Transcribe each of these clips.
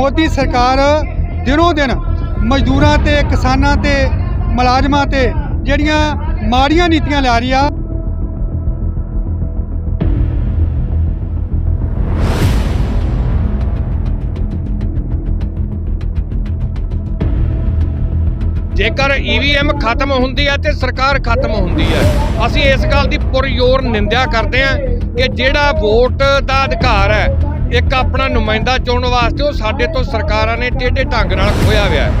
ਮੋਦੀ ਸਰਕਾਰ ਦਿਨੋਂ ਦਿਨ ਮਜ਼ਦੂਰਾਂ ਤੇ, ਕਿਸਾਨਾਂ ਤੇ, ਮੁਲਾਜ਼ਮਾਂ ਤੇ ਜਿਹੜੀਆਂ ਮਾੜੀਆਂ ਨੀਤੀਆਂ ਲਿਆ ਰਹੀ ਆ। ਜੇਕਰ ਈਵੀਐਮ ਖਤਮ ਹੁੰਦੀ ਹੈ ਤੇ ਸਰਕਾਰ ਖਤਮ ਹੁੰਦੀ ਹੈ ਅਸੀਂ ਇਸ ਗੱਲ ਦੀ ਪੁਰਜ਼ੋਰ ਨਿੰਦਿਆ ਕਰਦੇ ਹਾਂ ਕਿ ਜਿਹੜਾ ਵੋਟ ਦਾ ਅਧਿਕਾਰ ਹੈ ਇੱਕ ਆਪਣਾ ਨੁਮਾਇੰਦਾ ਚੁਣਨ ਵਾਸਤੇ ਉਹ ਸਾਡੇ ਤੋਂ ਸਰਕਾਰਾਂ ਨੇ ਟੇਢੇ ਢੰਗ ਨਾਲ ਖੋਇਆ ਹੋਇਆ ਹੈ।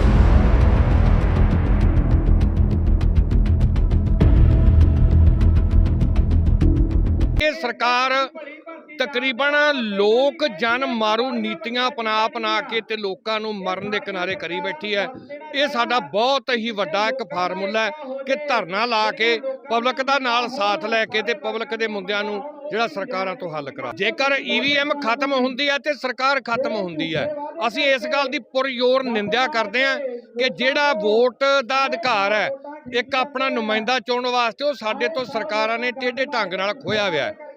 ਇਹ ਸਰਕਾਰ ਤਕਰੀਬਨ ਲੋਕ ਜਨ ਮਾਰੂ ਨੀਤੀਆਂ ਅਪਣਾ ਅਪਣਾ ਕੇ ਤੇ ਲੋਕਾਂ ਨੂੰ ਮਰਨ ਦੇ ਕਿਨਾਰੇ ਕਰੀ ਬੈਠੀ ਹੈ। ਇਹ ਸਾਡਾ ਬਹੁਤ ਹੀ ਵੱਡਾ ਇੱਕ ਫਾਰਮੂਲਾ ਹੈ ਕਿ ਧਰਨਾ ਲਾ ਕੇ ਪਬਲਿਕ ਦਾ ਨਾਲ ਸਾਥ ਲੈ ਕੇ ਤੇ ਪਬਲਿਕ ਦੇ ਮੁੱਦਿਆਂ ਨੂੰ ਜਿਹੜਾ ਸਰਕਾਰਾਂ ਤੋਂ ਹੱਲ ਕਰਾ। ਜੇਕਰ ਈਵੀਐਮ ਖਤਮ ਹੁੰਦੀ ਹੈ ਤੇ ਸਰਕਾਰ ਖਤਮ ਹੁੰਦੀ ਹੈ। ਅਸੀਂ ਇਸ ਗੱਲ ਦੀ ਪੁਰਜ਼ੋਰ ਨਿੰਦਿਆ ਕਰਦੇ ਹਾਂ ਕਿ ਜਿਹੜਾ ਵੋਟ ਦਾ ਅਧਿਕਾਰ ਹੈ, ਇੱਕ ਆਪਣਾ ਨੁਮਾਇੰਦਾ ਚੁਣਨ ਵਾਸਤੇ ਉਹ ਸਾਡੇ ਤੋਂ ਸਰਕਾਰਾਂ ਨੇ ਟੇਢੇ ਢੰਗ ਨਾਲ ਖੋਇਆ ਹੋਇਆ ਹੈ।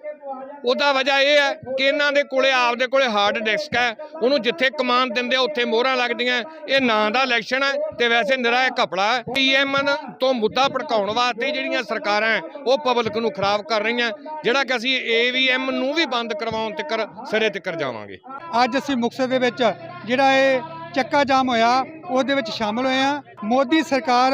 ਉਹਦਾ ਵਜ੍ਹਾ ਇਹ ਹੈ ਕਿ ਇਹਨਾਂ ਦੇ ਕੋਲੇ, ਆਪਦੇ ਕੋਲੇ ਹਾਰਡ ਡਿਸਕ ਹੈ। ਉਹਨੂੰ ਜਿੱਥੇ ਕਮਾਨ ਦਿੰਦੇ ਆ, ਉੱਥੇ ਮੋਹਰਾਂ ਲੱਗਦੀਆਂ। ਇਹ ਨਾਂ ਦਾ ਇਲੈਕਸ਼ਨ ਹੈ ਤੇ ਵੈਸੇ ਨਿਰਾ ਇਹ ਕਪੜਾ ਹੈ। ਪੀਐਮ ਤੋਂ ਮੁੱਦਾ ਭੜਕਾਉਣ ਵਾਸਤੇ ਜਿਹੜੀਆਂ ਸਰਕਾਰਾਂ ਉਹ ਪਬਲਿਕ ਨੂੰ ਖਰਾਬ ਕਰ ਰਹੀਆਂ। ਜਿਹੜਾ ਕਿ ਅਸੀਂ ਏਵੀਐਮ ਨੂੰ ਵੀ ਬੰਦ ਕਰਵਾਉਣ ਤੱਕ ਸਿਰੇ ਤੱਕ ਜਾਵਾਂਗੇ। ਅੱਜ ਅਸੀਂ ਮੁਕਤਸਰ ਦੇ ਵਿੱਚ ਜਿਹੜਾ ਇਹ ਚੱਕਾ ਜਾਮ ਹੋਇਆ, ਉਹਦੇ ਵਿੱਚ ਸ਼ਾਮਲ ਹੋਏ ਆ ਮੋਦੀ ਸਰਕਾਰ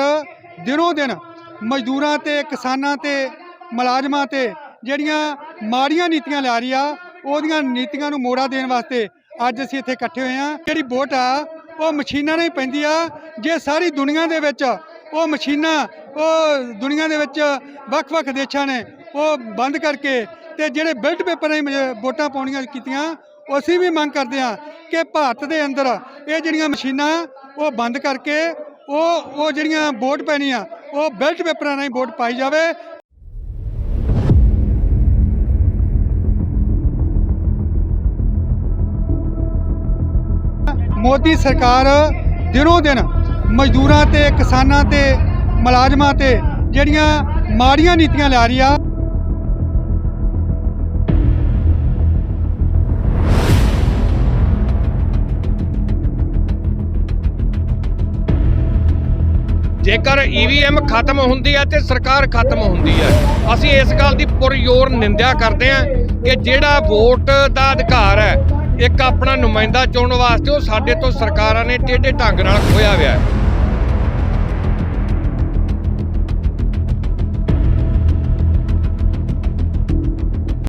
ਦਿਨੋਂ ਦਿਨ ਮਜ਼ਦੂਰਾਂ ਤੇ, ਕਿਸਾਨਾਂ ਤੇ, ਮੁਲਾਜ਼ਮਾਂ ਤੇ ਜਿਹੜੀਆਂ ਮਾੜੀਆਂ ਨੀਤੀਆਂ ਲਿਆ ਰਹੀ ਆ, ਉਹਦੀਆਂ ਨੀਤੀਆਂ ਨੂੰ ਮੋੜਾ ਦੇਣ ਵਾਸਤੇ ਅੱਜ ਅਸੀਂ ਇੱਥੇ ਇਕੱਠੇ ਹੋਏ ਆ। ਜਿਹੜੀ ਵੋਟ ਆ, ਉਹ ਮਸ਼ੀਨਾਂ ਨਾਲ ਹੀ ਪੈਂਦੀ ਆ। ਜੇ ਸਾਰੀ ਦੁਨੀਆ ਦੇ ਵਿੱਚ ਉਹ ਮਸ਼ੀਨਾਂ, ਉਹ ਦੁਨੀਆ ਦੇ ਵਿੱਚ ਵੱਖ-ਵੱਖ ਦੇਸ਼ਾਂ ਨੇ ਉਹ ਬੰਦ ਕਰਕੇ ਤੇ ਜਿਹੜੇ ਬੈਲਟ ਪੇਪਰ ਰਾਹੀਂ ਵੋਟਾਂ ਪਾਉਣੀਆਂ ਕੀਤੀਆਂ, ਅਸੀਂ ਵੀ ਮੰਗ ਕਰਦੇ ਹਾਂ ਕਿ ਭਾਰਤ ਦੇ ਅੰਦਰ ਇਹ ਜਿਹੜੀਆਂ ਮਸ਼ੀਨਾਂ, ਉਹ ਬੰਦ ਕਰਕੇ ਉਹ ਉਹ ਜਿਹੜੀਆਂ ਵੋਟ ਪੈਣੀਆਂ, ਉਹ ਬੈਲਟ ਪੇਪਰਾਂ ਰਾਹੀਂ ਵੋਟ ਪਾਈ ਜਾਵੇ ਮੋਦੀ ਸਰਕਾਰ ਦਿਨੋਂ ਦਿਨ ਮਜ਼ਦੂਰਾਂ ਤੇ, ਕਿਸਾਨਾਂ ਤੇ, ਮੁਲਾਜ਼ਮਾਂ ਤੇ ਜਿਹੜੀਆਂ ਮਾੜੀਆਂ ਨੀਤੀਆਂ ਲਿਆ ਰਹੀ ਆ। ਜੇਕਰ ਈਵੀਐਮ ਖਤਮ ਹੁੰਦੀ ਹੈ ਤੇ ਸਰਕਾਰ ਖਤਮ ਹੁੰਦੀ ਹੈ ਅਸੀਂ ਇਸ ਗੱਲ ਦੀ ਪੁਰਜ਼ੋਰ ਨਿੰਦਿਆ ਕਰਦੇ ਹਾਂ ਕਿ ਜਿਹੜਾ ਵੋਟ ਦਾ ਅਧਿਕਾਰ ਹੈ ਇੱਕ ਆਪਣਾ ਨੁਮਾਇੰਦਾ ਚੁਣਨ ਵਾਸਤੇ ਉਹ ਸਾਡੇ ਤੋਂ ਸਰਕਾਰਾਂ ਨੇ ਟੇਢੇ ਢੰਗ ਨਾਲ ਖੋਇਆ ਹੋਇਆ ਹੈ।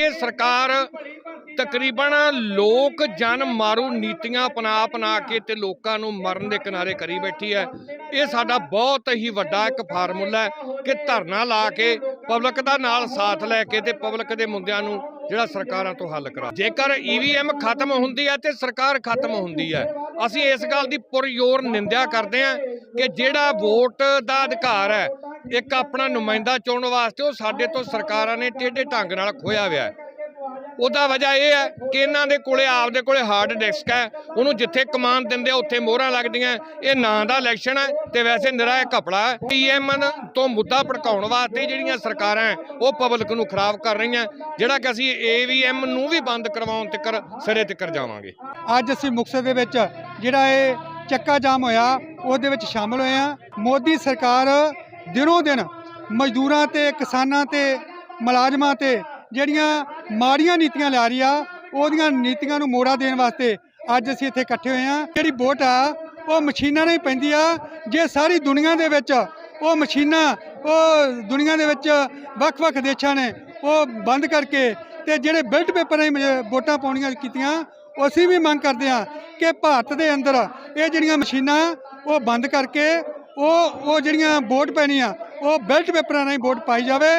ਇਹ ਸਰਕਾਰ ਤਕਰੀਬਨ ਲੋਕ ਜਨ ਮਾਰੂ ਨੀਤੀਆਂ ਅਪਣਾ ਅਪਣਾ ਕੇ ਤੇ ਲੋਕਾਂ ਨੂੰ ਮਰਨ ਦੇ ਕਿਨਾਰੇ ਕਰੀ ਬੈਠੀ ਹੈ। ਇਹ ਸਾਡਾ ਬਹੁਤ ਹੀ ਵੱਡਾ ਇੱਕ ਫਾਰਮੂਲਾ ਹੈ ਕਿ ਧਰਨਾ ਲਾ ਕੇ ਪਬਲਿਕ ਦਾ ਨਾਲ ਸਾਥ ਲੈ ਕੇ ਤੇ ਪਬਲਿਕ ਦੇ ਮੁੱਦਿਆਂ ਨੂੰ ਜਿਹੜਾ ਸਰਕਾਰਾਂ ਤੋਂ ਹੱਲ ਕਰਾ। ਜੇਕਰ ਈਵੀਐਮ ਖਤਮ ਹੁੰਦੀ ਹੈ ਤੇ ਸਰਕਾਰ ਖਤਮ ਹੁੰਦੀ ਹੈ, ਅਸੀਂ ਇਸ ਗੱਲ ਦੀ ਪੁਰਜ਼ੋਰ ਨਿੰਦਿਆ ਕਰਦੇ ਹਾਂ ਕਿ ਜਿਹੜਾ ਵੋਟ ਦਾ ਅਧਿਕਾਰ ਹੈ, ਇੱਕ ਆਪਣਾ ਨੁਮਾਇੰਦਾ ਚੁਣਨ ਵਾਸਤੇ ਉਹ ਸਾਡੇ ਤੋਂ ਸਰਕਾਰਾਂ ਨੇ ਟੇਢੇ ਢੰਗ ਨਾਲ ਖੋਇਆ ਹੋਇਆ ਹੈ। ਉਹਦਾ ਵਜ੍ਹਾ ਇਹ ਹੈ ਕਿ ਇਹਨਾਂ ਦੇ ਕੋਲੇ, ਆਪਦੇ ਕੋਲੇ ਹਾਰਡ ਡਿਸਕ ਹੈ। ਉਹਨੂੰ ਜਿੱਥੇ ਕਮਾਨ ਦਿੰਦੇ ਆ, ਉੱਥੇ ਮੋਹਰਾਂ ਲੱਗਦੀਆਂ। ਇਹ ਨਾਂ ਦਾ ਇਲੈਕਸ਼ਨ ਹੈ ਤੇ ਵੈਸੇ ਨਿਰਾ ਇਹ ਕਪੜਾ ਹੈ। ਪੀਐਮ ਤੋਂ ਮੁੱਦਾ ਭੜਕਾਉਣ ਵਾਸਤੇ ਜਿਹੜੀਆਂ ਸਰਕਾਰਾਂ ਉਹ ਪਬਲਿਕ ਨੂੰ ਖਰਾਬ ਕਰ ਰਹੀਆਂ। ਜਿਹੜਾ ਕਿ ਅਸੀਂ ਏਵੀਐਮ ਨੂੰ ਵੀ ਬੰਦ ਕਰਵਾਉਣ ਤੱਕਰ ਸਿਰੇ ਤੱਕ ਜਾਵਾਂਗੇ। ਅੱਜ ਅਸੀਂ ਮੁਕਤਸਰ ਦੇ ਵਿੱਚ ਜਿਹੜਾ ਇਹ ਚੱਕਾ ਜਾਮ ਹੋਇਆ, ਉਹਦੇ ਵਿੱਚ ਸ਼ਾਮਲ ਹੋਏ ਆ ਮੋਦੀ ਸਰਕਾਰ ਦਿਨੋਂ ਦਿਨ ਮਜ਼ਦੂਰਾਂ ਤੇ, ਕਿਸਾਨਾਂ ਤੇ, ਮੁਲਾਜ਼ਮਾਂ ਤੇ ਜਿਹੜੀਆਂ ਮਾੜੀਆਂ ਨੀਤੀਆਂ ਲਿਆ ਰਹੀ ਆ, ਉਹਦੀਆਂ ਨੀਤੀਆਂ ਨੂੰ ਮੋੜਾ ਦੇਣ ਵਾਸਤੇ ਅੱਜ ਅਸੀਂ ਇੱਥੇ ਇਕੱਠੇ ਹੋਏ ਆ ਜਿਹੜੀ ਵੋਟ ਆ, ਉਹ ਮਸ਼ੀਨਾਂ ਨਾਲ ਹੀ ਪੈਂਦੀ ਆ। ਜੇ ਸਾਰੀ ਦੁਨੀਆ ਦੇ ਵਿੱਚ ਉਹ ਮਸ਼ੀਨਾਂ, ਉਹ ਦੁਨੀਆ ਦੇ ਵਿੱਚ ਵੱਖ-ਵੱਖ ਦੇਸ਼ਾਂ ਨੇ ਉਹ ਬੰਦ ਕਰਕੇ ਤੇ ਜਿਹੜੇ ਬੈਲਟ ਪੇਪਰ ਰਾਹੀਂ ਵੋਟਾਂ ਪਾਉਣੀਆਂ ਕੀਤੀਆਂ, ਅਸੀਂ ਵੀ ਮੰਗ ਕਰਦੇ ਹਾਂ ਕਿ ਭਾਰਤ ਦੇ ਅੰਦਰ ਇਹ ਜਿਹੜੀਆਂ ਮਸ਼ੀਨਾਂ, ਉਹ ਬੰਦ ਕਰਕੇ ਉਹ ਉਹ ਜਿਹੜੀਆਂ ਵੋਟ ਪੈਣੀਆਂ, ਉਹ ਬੈਲਟ ਪੇਪਰਾਂ ਰਾਹੀਂ ਵੋਟ ਪਾਈ ਜਾਵੇ।